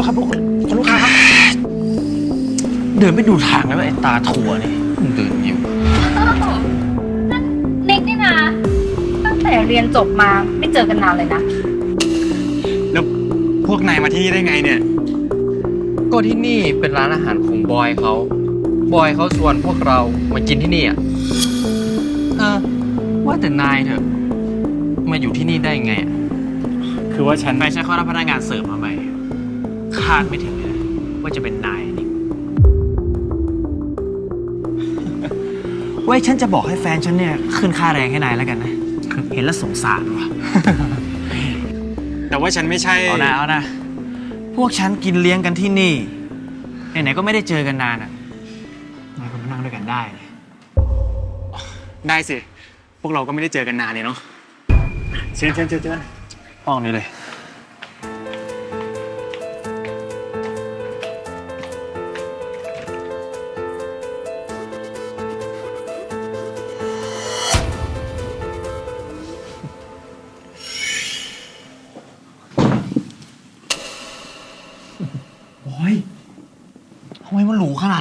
ษครับคุณคุณลูกค้าครับ เดินไม่ดูทางแล้วไอ้ตาถั่วนี่มันเดินอยู่เน็กนี่นะ ตั้งแต่เรียนจบมาไม่เจอกันนานเลยนะ แล้วพวกนายมาที่นี่ได้ไงเนี่ย ก็ที่นี่เป็นร้านอาหารของบอยเขา บอยเขาชวนพวกเรามากินที่นี่อะ เออ ว่าแต่นายเถอะ มาอยู่ที่นี่ได้ไงอะคือว่าฉันไปใช้ข้อรับพนักงานเสิร์ฟมาใหม่ คาดไม่ถึงเลยว่าจะเป็นนายนี่ไว้ฉันจะบอกให้แฟนฉันเนี่ยขึ้นค่าแรงให้นายแล้วกันนะ เห็นแล้วสงสารว่ะ แต่ว่าฉันไม่ใช่ เอานะเอานะ พวกฉันกินเลี้ยงกันที่นี่ ไหนๆก็ไม่ได้เจอกันนานอะนายก็มานั่งด้วยกันได้ได้สิ พวกเราก็ไม่ได้เจอกันนานเนี่ยเนาะเชิญเชิญเชิญเชิญห้องนี้เลย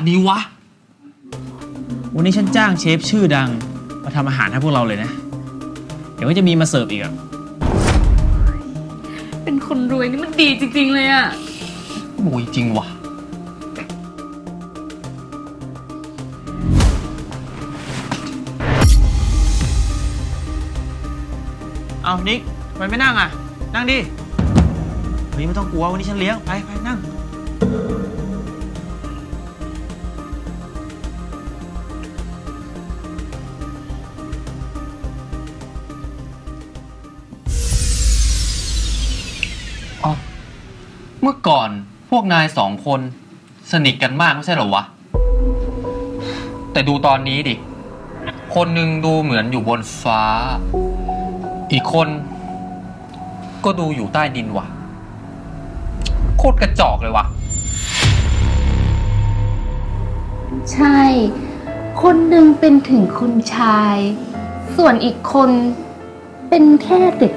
นหรูขนาดนี้วะ วันนี้ฉันจ้างเชฟชื่อดัง มาทำอาหารให้พวกเราเลยนะ เดี๋ยวก็จะมีมาเสิร์ฟอีกอะเป็นคนรวยนี่มันดีจริง ๆ เลยอะโอ้ยจริงว่ะเอานิกทำไมไม่นั่งอะ นั่งดิวันนี้ไม่ต้องกลัววันนี้ฉันเลี้ยง ไปไปนั่ง เมื่อก่อนพวกนายสองคนสนิทกันมากไม่ใช่เหรอวะ แต่ดูตอนนี้ดิ คนหนึ่งดูเหมือนอยู่บนฟ้า อีกคนก็ดูอยู่ใต้ดินว่ะ โคตรกระจอกเลยวะใช่ คนหนึ่งเป็นถึงคุณชาย ส่วนอีกคนเป็นแค่เด็ก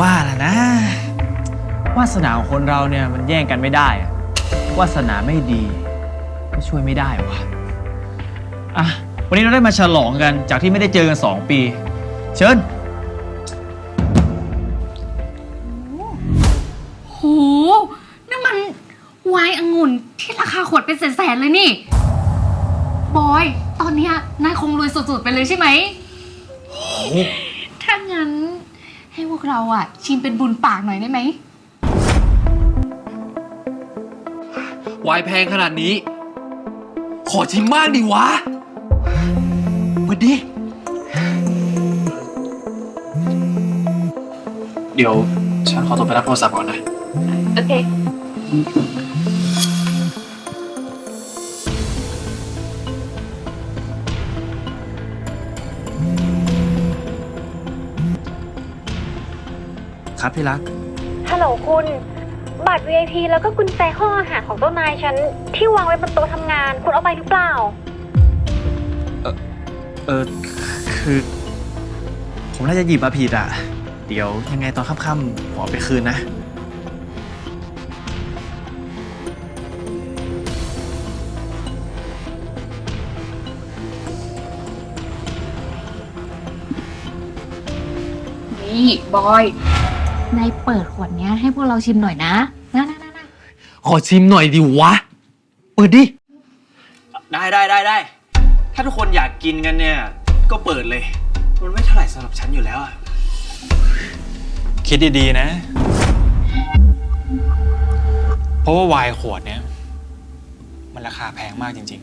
ว่าล่ะนะ วาสนาของคนเราเนี่ยมันแย่งกันไม่ได้อะวาสนาไม่ดี ก็ช่วยไม่ได้วะอะวันนี้เราได้มาฉลองกันจากที่ไม่ได้เจอกัน2ปี เชิญ โหนั่นมันไวน์องุ่นที่ราคาขวดเป็นแสนๆเลยนี่ บอย ตอนเนี้ยนายคงรวยสุดๆไปเลยใช่ไหมถ้างั้น ให้พวกเราอะชิมเป็นบุญปากหน่อยได้ไหม วายแพงขนาดนี้ ขอชิมมากดิวะมาดิ เดี๋ยวฉันขอตัวไปรับโทรศัพท์ก่อนนะ โอเค ครับพี่รัก ฮัลโหลคุณ บัตร VIP แล้วก็กุญแจห้องอาหารของเจ้านายฉัน ที่วางไว้บนโต๊ะทำงาน คุณเอาไปหรือเปล่า เออคือ ผมน่าจะหยิบมาผิดอะ เดี๋ยวยังไงตอนค่ำๆผมเอาไปคืนนะ นี่บอย นายเปิดขวดเนี้ยให้พวกเราชิมหน่อยนะนะนะนะนะขอชิมหน่อยดิวะ เปิดดิ ได้ได้ได้ได้ ถ้าทุกคนอยากกินกันเนี่ย ก็เปิดเลย มันไม่เท่าไหร่สำหรับฉันอยู่แล้วอะคิดดีๆนะ เพราะว่าไวน์ขวดเนี้ยมันราคาแพงมากจริง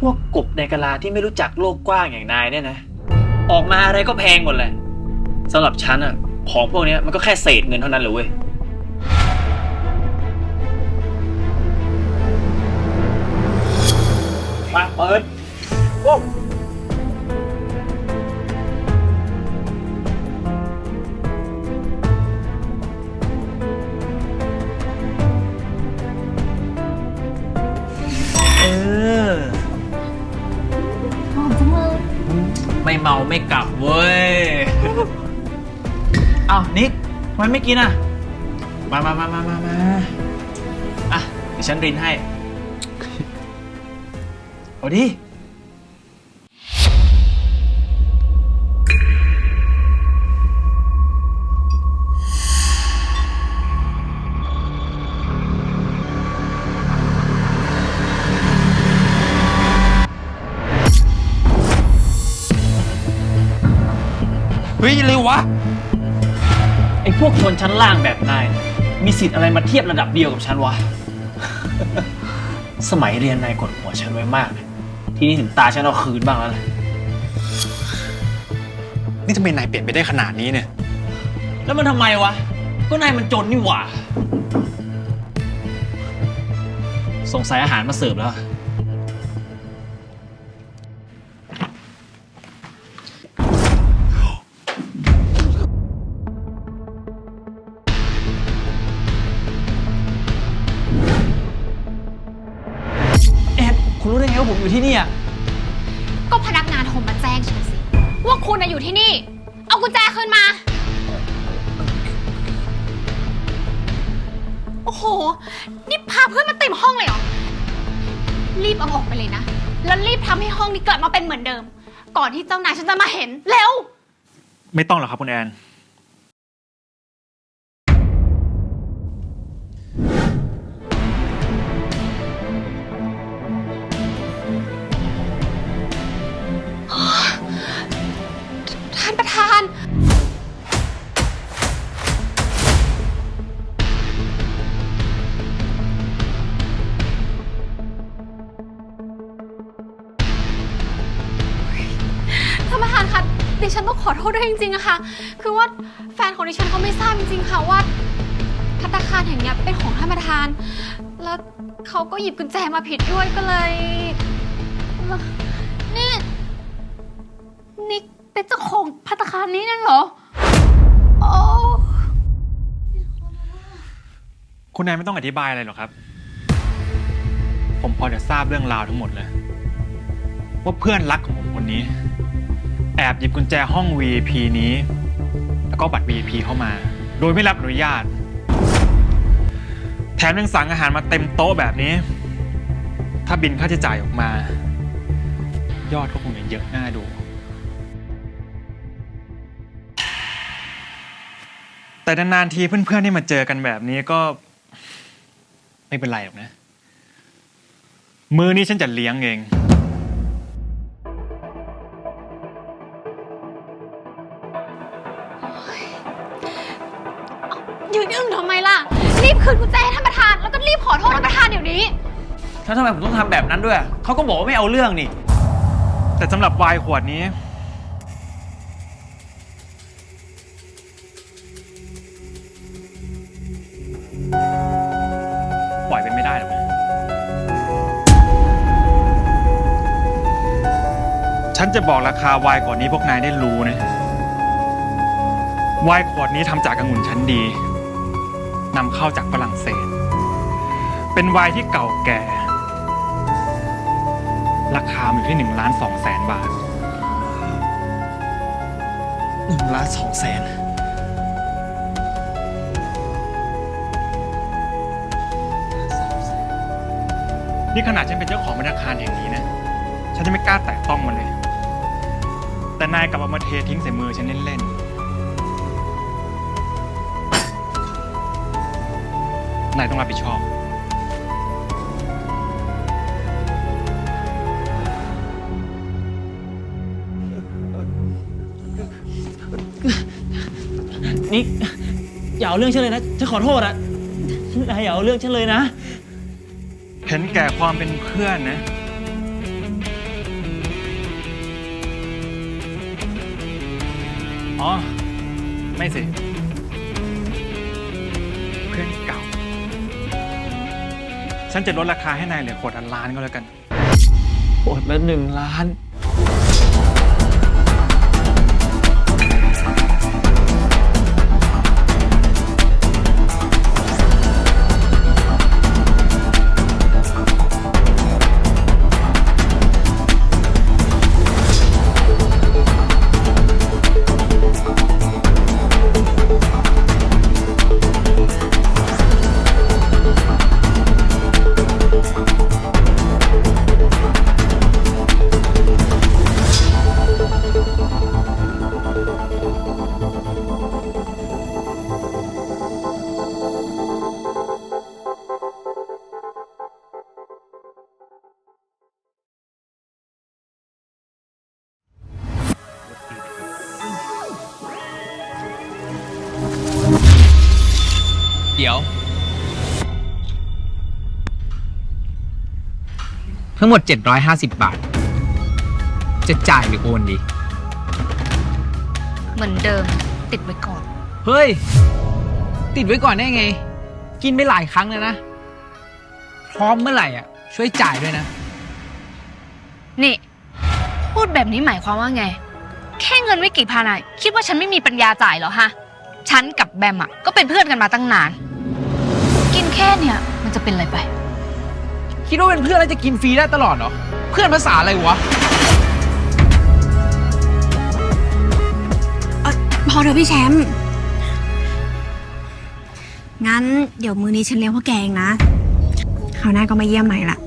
พวกกบในกะลาที่ไม่รู้จักโลกกว้างอย่างนายเนี่ยนะ ออกมาอะไรก็แพงหมดเลยสำหรับฉันอะของพวกเนี้ยมันก็แค่เศษเงินเท่านั้นเลยเว้ย มาเปิดโอ้ นิกทำไมไม่กินอะ มามามามามามาอะเดี๋ยวฉันรินให้ เอาดิ เฮ้ยเร็ววะไอ้ พวกชนชั้นล่างแบบนายมีสิทธิ์อะไรมาเทียบระดับเดียวกับฉันวะ สมัยเรียนนายกดหัวฉันไว้มากเลยทีนี้ถึงตาฉันเอาคืนบ้างแล้วล่ะนี่ทำไมนายเปลี่ยนไปได้ขนาดนี้เนี่ย แล้วมันทำไมวะ ก็นายมันจนนี่หว่า สงสัยอาหารมาเสิร์ฟแล้ว ได้ไงว่าผมอยู่ที่นี่อะก็พนักงานโทรมาแจ้งฉันสิ ว่าคุณน่ะอยู่ที่นี่ เอากุญแจคืนมา โอ้โห นี่พาเพื่อนมาเต็มห้องเลยเหรอ รีบเอาออกไปเลยนะ แล้วรีบทำให้ห้องนี้กลับมาเป็นเหมือนเดิม ก่อนที่เจ้านายฉันจะมาเห็น เร็ว ไม่ต้องหรอกครับคุณแอน ดิฉันต้องขอโทษด้วยจริงๆอะค่ะ คือว่าแฟนของดิฉันเขาไม่ทราบจริงๆค่ะว่าพัตตาคารแห่งเนี้ยเป็นของท่านประธาน แล้วเขาก็หยิบกุญแจมาผิดด้วยก็เลย นี่ นี่เป็นเจ้าของพัตตาคารนี้นั่นเหรอ โอ้ คุณแอนไม่ต้องอธิบายอะไรหรอกครับ ผมพอจะทราบเรื่องราวทั้งหมดเลย ว่าเพื่อนรักของผมคนนี้ แอบหยิบกุญแจห้อง VIP นี้ แล้วก็บัตร VIP เข้ามา โดยไม่รับอนุญาต แถมยังสั่งอาหารมาเต็มโต๊ะแบบนี้ ถ้าบินค่าใช้จ่ายออกมา ยอดก็คงจะเยอะน่าดู แต่นานๆทีเพื่อนๆที่มาเจอกันแบบนี้ก็ ไม่เป็นไรหรอกนะ มือนี้ฉันจะเลี้ยงเอง แล้วทำไมผมต้องทำแบบนั้นด้วย เขาก็บอกว่าไม่เอาเรื่องนี่ แต่สำหรับไวน์ขวดนี้ ปล่อยเป็นไม่ได้หรอกนะฉันจะบอกราคาไวน์ขวดนี้พวกนายได้รู้นะไวน์ขวดนี้ทำจากองุ่นชั้นดีนำเข้าจากฝรั่งเศส เป็นไวน์ที่เก่าแก่ ราคามันอยู่ที่1ล้าน2แสนบาทหนึ่งล้านสองแสนนี่ขนาดฉันเป็นเจ้าของธนาคารแห่งนี้นะ ฉันจะไม่กล้าแตะต้องมันเลย แต่นายกลับเอามาเททิ้งใส่มือฉันเล่นๆ นายต้องรับผิดชอบ นิกอย่าเอาเรื่องฉันเลยนะฉันขอโทษอะนายอย่าเอาเรื่องฉันเลยนะ เห็นแก่ความเป็นเพื่อนนะ อ๋อ ไม่สิ เพื่อนเก่า ฉันจะลดราคาให้นายเหลือขวดอันล้านก็แล้วกันโอดละหนึ่งล้าน ดี๋ยว ทั้งหมด 750 บาท จะจ่ายหรือโอนดี เหมือนเดิม ติดไว้ก่อน เฮ้ย ติดไว้ก่อนได้ไง กินไปหลายครั้งแล้วนะ พร้อมเมื่อไหร่อะ ช่วยจ่ายด้วยนะ นี่ พูดแบบนี้หมายความว่าไง แค่เงินไม่กี่พันอะคิดว่าฉันไม่มีปัญญาจ่ายเหรอฮะ ฉันกับแบมอะก็เป็นเพื่อนกันมาตั้งนานกิน แค่เนี่ย มันจะเป็นอะไรไป คิดว่าเป็นเพื่อนแล้วจะกินฟรีได้ตลอดเหรอ เพื่อนภาษาอะไรวะพอเถอะพี่แชมป์ งั้นเดี๋ยวมือนี้ฉันเลี้ยงพวกแกเองนะคราวหน้าก็มาเยี่ยมใหม่ละ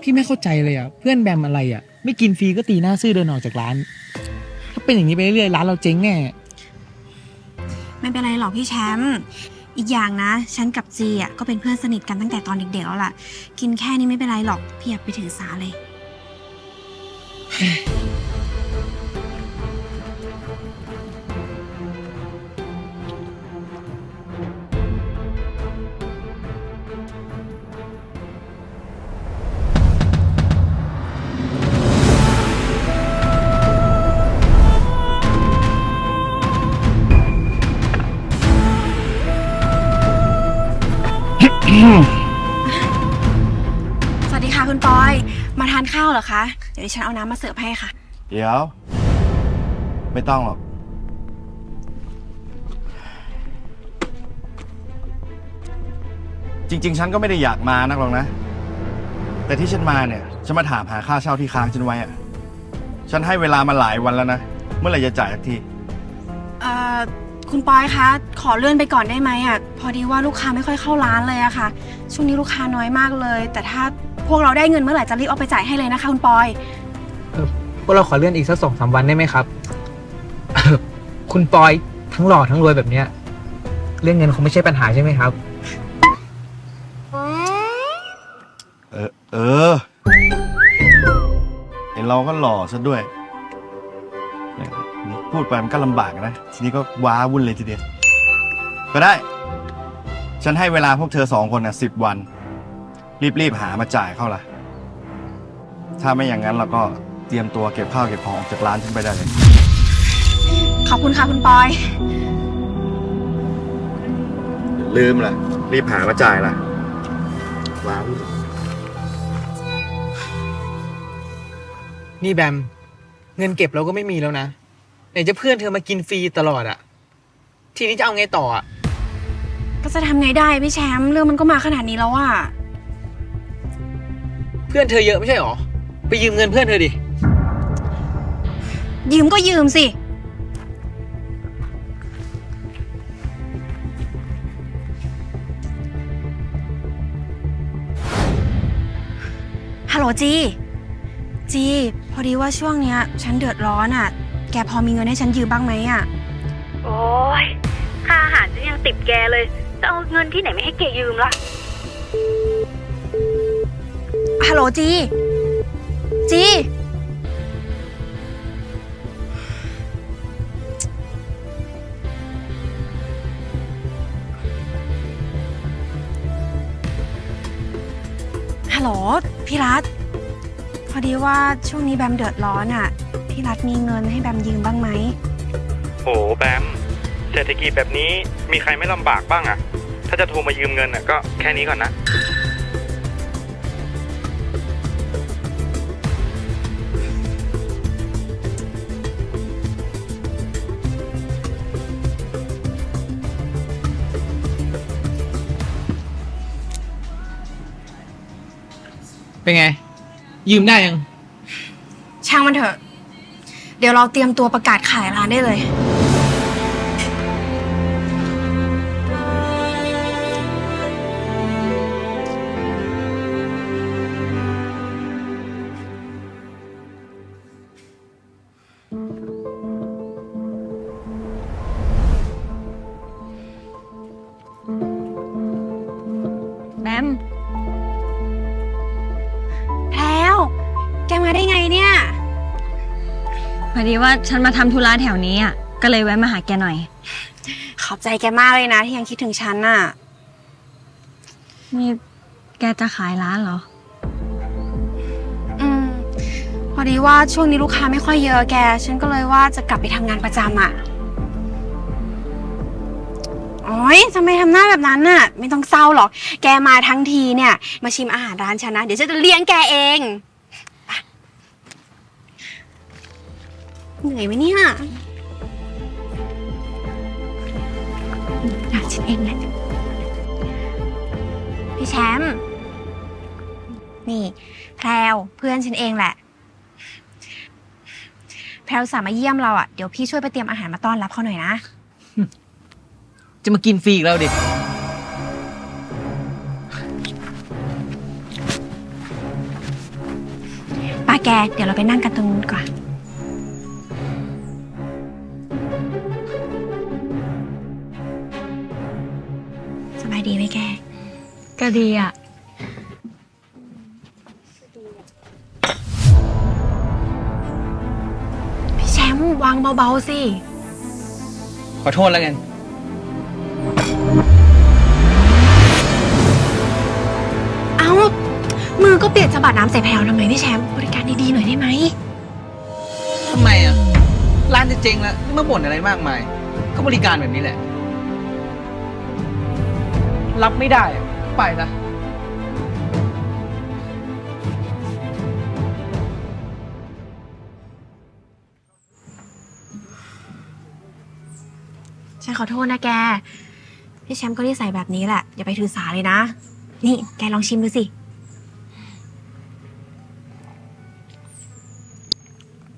พี่ไม่เข้าใจเลยอะ เพื่อนแบมอะไรอะ ไม่กินฟรีก็ตีหน้าซื่อเดินออกจากร้านถ้า เป็นอย่างนี้ไปเรื่อยๆร้านเราเจ๊งแน่ ไม่เป็นไรหรอกพี่แชมป์อีกอย่างนะ ฉันกับจีอะก็เป็นเพื่อนสนิทกันตั้งแต่ตอนเด็กๆแล้วล่ะ กินแค่นี้ไม่เป็นไรหรอกพี่อย่าไปถือสาเลย ข้าวเหรอคะ เดี๋ยวดิฉันเอาน้ำมาเสิร์ฟให้ค่ะ เดี๋ยว ไม่ต้องหรอก จริง ๆ ฉันก็ไม่ได้อยากมานักหรอกนะ แต่ที่ฉันมาเนี่ยฉันมาถามหาค่าเช่าที่ค้างฉันไว้อะฉันให้เวลามาหลายวันแล้วนะ เมื่อไหร่จะจ่ายสักที เอ่อ คุณปอยคะ ขอเลื่อนไปก่อนได้ไหมอะ พอดีว่าลูกค้าไม่ค่อยเข้าร้านเลยอะค่ะ ช่วงนี้ลูกค้าน้อยมากเลย แต่ถ้า พวกเราได้เงินเมื่อไหร่จะรีบเอาไปจ่ายให้เลยนะคะคุณปอย พวกเราขอเลื่อนอีกสักสองสามวันได้ไหมครับ คุณปอยทั้งหล่อทั้งรวยแบบเนี้ย เรื่องเงินคงไม่ใช่ปัญหาใช่ไหมครับ เออ เออไอเราก็หล่อซะด้วยเนี่ยพูดไปมันก็ลำบากนะ ทีนี้ก็ว้าวุ่นเลยทีเดียว ก็ได้ ฉันให้เวลาพวกเธอสองคนน่ะสิบวัน รีบๆหามาจ่ายเข้าล่ะ ถ้าไม่อย่างนั้นเราก็เตรียมตัวเก็บข้าวเก็บของออกจากร้านฉันไปได้เลย ขอบคุณค่ะคุณปอย ลืมล่ะ รีบหามาจ่ายล่ะว้าวุ่นนี่แบม เงินเก็บเราก็ไม่มีแล้วนะ ไหนจะเพื่อนเธอมากินฟรีตลอดอะทีนี้จะเอาไงต่ออะก็จะทำไงได้พี่แชมป์เรื่องมันก็มาขนาดนี้แล้วอะ เพื่อนเธอเยอะไม่ใช่หรอ ไปยืมเงินเพื่อนเธอดิ ยืมก็ยืมสิ ฮัลโหลจี จี พอดีว่าช่วงเนี้ย ฉันเดือดร้อนอะ่ะ แกพอมีเงินให้ฉันยืมบ้างไหมอะ่ะ โอ้ยค่าอาหารฉันยังติดแกเลย จะเอาเงินที่ไหนไม่ให้แกยืมล่ะ ฮัลโหลจี จี ฮัลโหล พี่รัฐ พอดีว่าช่วงนี้แบมเดือดร้อนอะ่ะ พี่รัฐมีเงินให้แบมยืมบ้างไหม โหแบมเศรษฐกิจแบบนี้มีใครไม่ลำบากบ้างอะถ้าจะโทรมายืมเงินอะก็แค่นี้ก่อนนะ เป็นไง ยืมได้ยัง ช่างมันเถอะ เดี๋ยวเราเตรียมตัวประกาศขายร้านได้เลย วแกมาได้ไงเนี่ยนอดีว่าฉันมาทำธุระแถวนี้อะก็เลยแวะมาหาแกหน่อย ขอบใจแกมากเลยนะ ที่ยังคิดถึงฉันน่ะ นี่แกจะขายร้านเหรอ อืม พอดีว่าช่วงนี้ลูกค้าไม่ค่อยเยอะแก ฉันก็เลยว่าจะกลับไปทำงานประจำอะโอ้ยทำไมทำหน้าแบบนั้นน่ะ ไม่ต้องเศร้าหรอก แกมาทั้งทีเนี่ย มาชิมอาหารร้านฉันนะ เดี๋ยวฉันจะเลี้ยงแกเอง เหนื่อยไหมเนี่ยอะฉันเองแหละพี่แชมป์นี่ แพรวเพื่อนฉันเองแหละ แพรวสามมาเยี่ยมเราอะ เดี๋ยวพี่ช่วยไปเตรียมอาหารมาต้อนรับเขาหน่อยนะ จะมากินฟรีอีกแล้วดิ ป้าแก เดี๋ยวเราไปนั่งกันตรงนู้นก่อน ก็ดีอะ พี่แชมป์วางเบาๆสิ ขอโทษแล้วกัน เอ้า มือก็เปียกจะบาดน้ำใส่แพรวทำไมพี่แชมป์บริการดีๆหน่อยได้ไหม ทำไมอะ ร้านจะเจ๊งแล้วนี่มาบ่นอะไรมากมาย ก็บริการแบบนี้แหละ รับไม่ได้อะ ไปนะ ฉันขอโทษนะแก พี่แชมป์ก็นิสัยแบบนี้แหละ อย่าไปถือสาเลยนะ นี่แกลองชิมดูสิ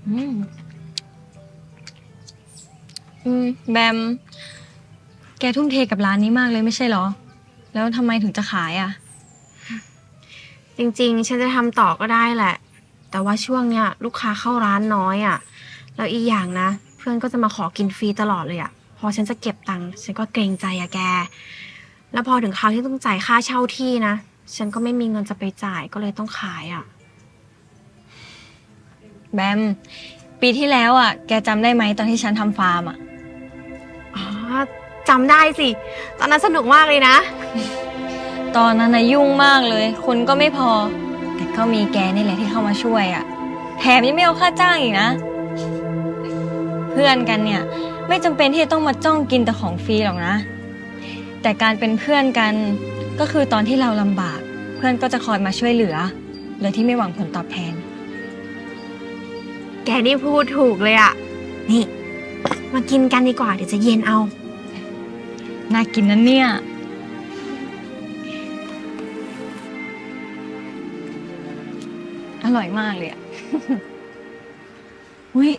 อืม อืม แบม แกทุ่มเทกับร้านนี้มากเลยไม่ใช่เหรอ แล้วทำไมถึงจะขายอะ จริงๆ ฉันจะทำต่อก็ได้แหละ แต่ว่าช่วงเนี้ยลูกค้าเข้าร้านน้อยอะ่ะ แล้วอีกอย่างนะ เพื่อนก็จะมาขอกินฟรีตลอดเลยอะ่ะ พอฉันจะเก็บตังค์ฉันก็เกรงใจอะแก แล้วพอถึงคราวที่ต้องจ่ายค่าเช่าที่นะ ฉันก็ไม่มีเงินจะไปจ่ายก็เลยต้องขายอะ่ะ แบม ปีที่แล้วอะ แกจำได้ไหมตอนที่ฉันทำฟาร์มอะ อ๋อ จำได้สิ ตอนนั้นสนุกมากเลยนะ ตอนนั้นนะยุ่งมากเลย คนก็ไม่พอ แต่ก็มีแกนี่แหละที่เข้ามาช่วยอะ่ะแถมยังไม่เอาค่าจ้างอีกนะ เพื่อนกันเนี่ย ไม่จำเป็นที่จะต้องมาจ้องกินแต่ของฟรีหรอกนะ แต่การเป็นเพื่อนกันก็คือตอนที่เราลำบาก เพื่อนก็จะคอยมาช่วยเหลือโดยที่ไม่หวังผลตอบแทน แกนี่พูดถูกเลยอะ่ะนี่ มากินกันดีกว่าเดี๋ยวจะเย็นเอา น่ากินนะเนี่ย อร่อยมากเลยอะ อุ้ย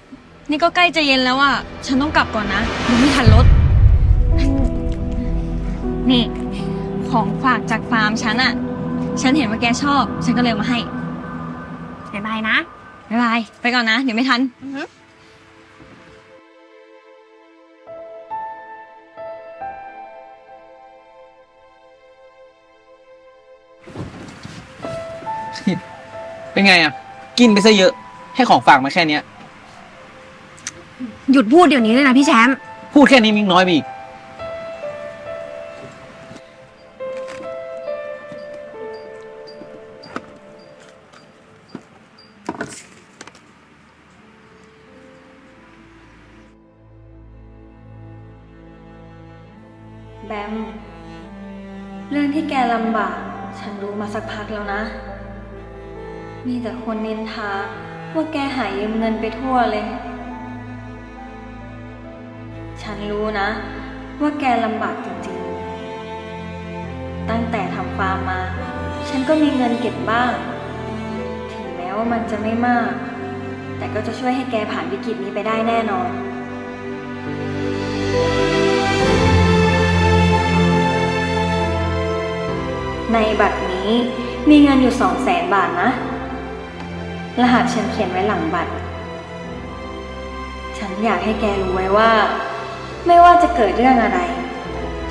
นี่ก็ใกล้จะเย็นแล้วอะ ฉันต้องกลับก่อนนะเดี๋ยวไม่ทันรถ นี่ ของฝากจากฟาร์มฉันอะ ฉันเห็นว่าแกชอบ ฉันก็เลยเอามาให้บ๊ายบายนะบ๊ายบาย ไปก่อนนะ เดี๋ยวไม่ทัน เป็นไงอะ กินไปซะเยอะ ให้ของฝากมาแค่เนี้ย หยุดพูดเดี๋ยวนี้เลยนะพี่แชมป์ พูดแค่นี้มิงน้อยไปอีกาแกหายืมเงินไปทั่วเลย ฉันรู้นะ ว่าแกลำบากจริงๆ ตั้งแต่ทำฟาร์มมา ฉันก็มีเงินเก็บบ้าง ถึงแม้ว่ามันจะไม่มาก แต่ก็จะช่วยให้แกผ่านวิกฤตนี้ไปได้แน่นอนในบัตรนี้มีเงินอยู่สองแสนบาทนะ รหัสฉันเขียนไว้หลังบัตร ฉันอยากให้แกรู้ไว้ว่า ไม่ว่าจะเกิดเรื่องอะไร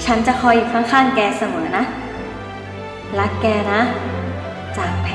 ฉันจะคอยอยู่ข้างๆแกเสมอนะ รักแกนะ จากแพ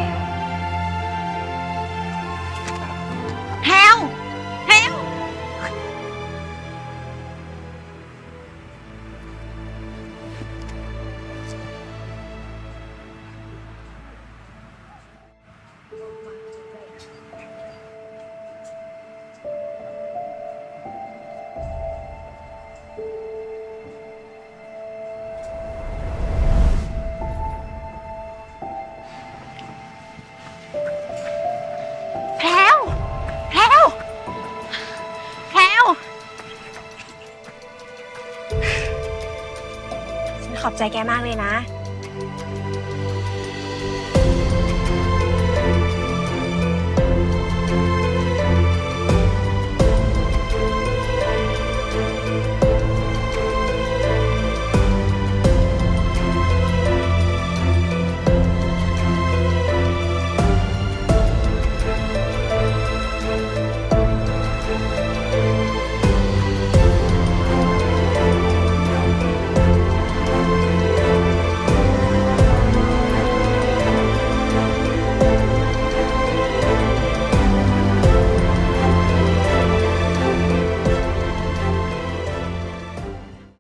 ใจแกมากเลยนะ